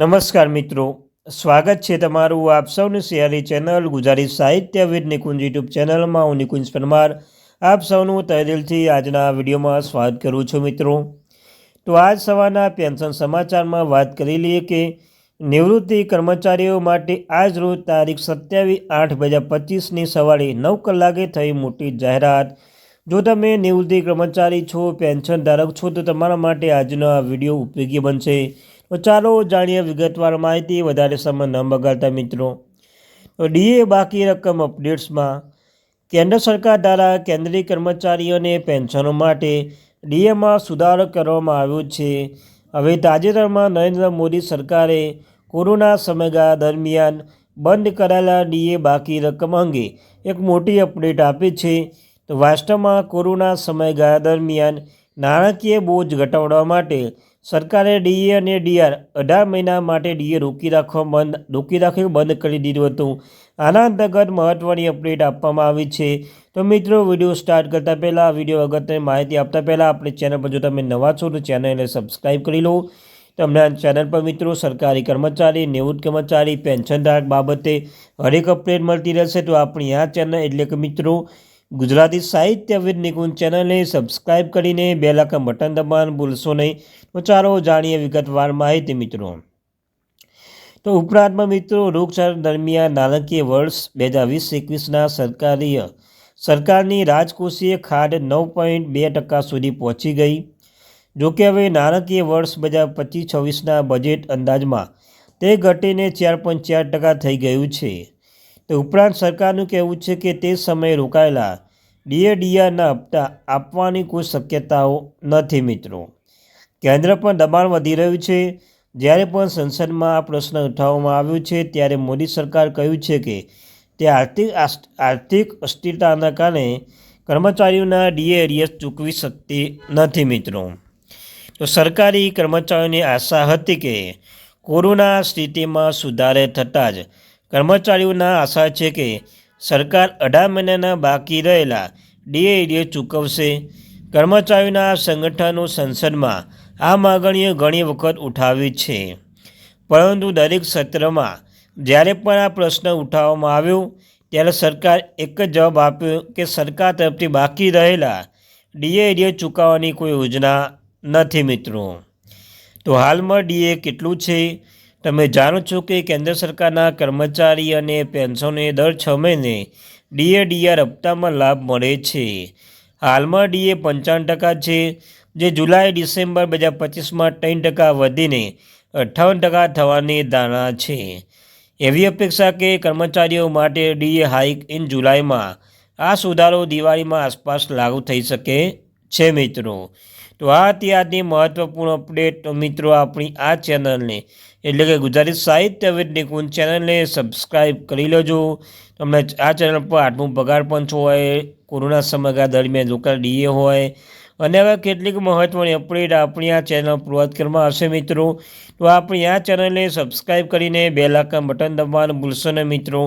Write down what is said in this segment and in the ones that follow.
નમસ્કાર મિત્રો, સ્વાગત છે તમારું આપ સૌની સિયારી ચેનલ ગુજરાતી સાહિત્ય વિદ નિકુંજ યુટ્યુબ ચેનલમાં. હું નિકુંજ પરમાર. આપ સૌનું તહેદિલથી આજના વિડીયોમાં સ્વાગત કરું છું મિત્રો. તો આજ સવારના પેન્શન સમાચારમાં વાત કરી લઈએ કે નિવૃત્તિ કર્મચારીઓ માટે આજ રોજ તારીખ સત્યાવીસ આઠ બે હજાર પચીસની સવારે નવ કલાકે થઈ મોટી જાહેરાત. જો તમે નિવૃત્તિ કર્મચારી છો પેન્શન ધારક છો, તો તમારા માટે આજનો આ વીડિયો ઉપયોગી બનશે. તો ચાલો જાણીએ વિગતવાર માહિતી. વધારે સમય ન બગાડતા મિત્રો. તો ડીએ બાકી રકમ અપડેટ્સમાં, કેન્દ્ર સરકાર દ્વારા કેન્દ્રીય કર્મચારીઓને પેન્શનો માટે ડીએમાં સુધારો કરવામાં આવ્યો છે. હવે તાજેતરમાં નરેન્દ્ર મોદી સરકારે કોરોના સમયગાળા દરમિયાન બંધ કરાયેલા ડીએ બાકી રકમ અંગે એક મોટી અપડેટ આપી છે. તો વાસ્તવમાં કોરોના સમયગાળા દરમિયાન નાણાકીય બોજ ઘટાડવા માટે સરકારે ડીએ અને ડીઆર અઢાર મહિના માટે ડીએ રોકી રાખવા બંધ, રોકી રાખ્યું બંધ કરી દીધું હતું. આના અંતર્ગત મહત્ત્વની અપડેટ આપવામાં આવી છે. તો મિત્રો, વીડિયો સ્ટાર્ટ કરતાં પહેલાં વીડિયો અગત્યની માહિતી આપતા પહેલાં આપણે ચેનલ પર જો તમે નવા છો તો ચેનલને સબસ્ક્રાઈબ કરી લો. તમને આ ચેનલ પર મિત્રો, સરકારી કર્મચારી, નિવૃત્ત કર્મચારી પેન્શનધારક બાબતે હરેક અપડેટ મળતી રહેશે. તો આપણી આ ચેનલ એટલે કે મિત્રો ગુજરાતી સાહિત્ય વિદ નિકુંજ ચેનલને સબસ્ક્રાઇબ કરીને બે લાખ બટન દબાણ ભૂલશો નહીં. તો ચાલો જાણીએ વિગતવાર માહિતી મિત્રો. તો ઉપરાંતમાં મિત્રો, રોગચાળા દરમિયાન નાણાકીય વર્ષ બે હજાર વીસ એકવીસના સરકારીય સરકારની રાજકોષીય ખાડ નવ પોઈન્ટ બે ટકા સુધી પહોંચી ગઈ. જોકે હવે નાણાકીય વર્ષ બે હજાર પચીસ છવ્વીસના બજેટ અંદાજમાં તે ઘટીને ચાર પોઈન્ટ ચાર ટકા થઈ ગયું છે. તો ઉપરાંત સરકારનું કહેવું છે કે તે સમયે રોકાયેલા ડીએડીઆરના હપ્તા આપવાની કોઈ શક્યતાઓ નથી મિત્રો. કેન્દ્ર પર દબાણ વધી રહ્યું છે. જ્યારે પણ સંસદમાં આ પ્રશ્ન ઉઠાવવામાં આવ્યો છે, ત્યારે મોદી સરકાર કહ્યું છે કે તે આર્થિક આર્થિક અસ્થિરતાના કારણે કર્મચારીઓના ડીએરિયસ ચૂકવી શકતી નથી મિત્રો. તો સરકારી કર્મચારીઓની આશા હતી કે કોરોના સ્થિતિમાં સુધારે થતાં જ કર્મચારીઓના આશા છે કે સરકાર અઢાર મહિનાના બાકી રહેલા ડીએડીએ ચૂકવશે. કર્મચારીઓના સંગઠનો સંસદમાં આ માગણીઓ ઘણી વખત ઉઠાવી છે. પરંતુ દરેક સત્રમાં જ્યારે પણ આ પ્રશ્ન ઉઠાવવામાં આવ્યો, ત્યારે સરકાર એક જ જવાબ આપ્યો કે સરકાર તરફથી બાકી રહેલા ડીએ ચૂકવવાની કોઈ યોજના નથી મિત્રો. તો હાલમાં ડીએ કેટલું છે? તમે જાણો છો કે કેન્દ્ર સરકારના કર્મચારી અને પેન્શનને દર છ મહિને ડીએ ડીઆર હપ્તામાં લાભ મળે છે. હાલમાં ડીએ પંચાવન ટકા છે, જે જુલાઈ ડિસેમ્બર બે હજાર પચીસમાં ત્રણ ટકા વધીને અઠ્ઠાવન ટકા થવાની ધારણા છે. એવી અપેક્ષા કે કર્મચારીઓ માટે ડીએ હાઇક ઇન જુલાઈમાં આ સુધારો દિવાળીમાં આસપાસ લાગુ થઈ શકે. છે મિત્રો. તો આ ત્યારની મહત્ત્વપૂર્ણ અપડેટ મિત્રો, આપણી આ ચેનલને એટલે કે ગુજરાતી સાહિત્ય વિદ ચેનલને સબસ્ક્રાઈબ કરી લેજો. તમને આ ચેનલ પર આઠમું પગાર પણ છો હોય, કોરોના સમયગાળા દરમિયાન લોકલ ડીએ હોય, અને હવે કેટલીક મહત્ત્વની અપડેટ આપણી આ ચેનલ પૂર્વત કરવામાં આવશે મિત્રો. તો આપણી આ ચેનલને સબસ્ક્રાઈબ કરીને બે લાખ બટન દબાવવાનું ભૂલશો ને મિત્રો.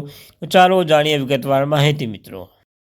ચાલો જાણીએ વિગતવાર માહિતી મિત્રો.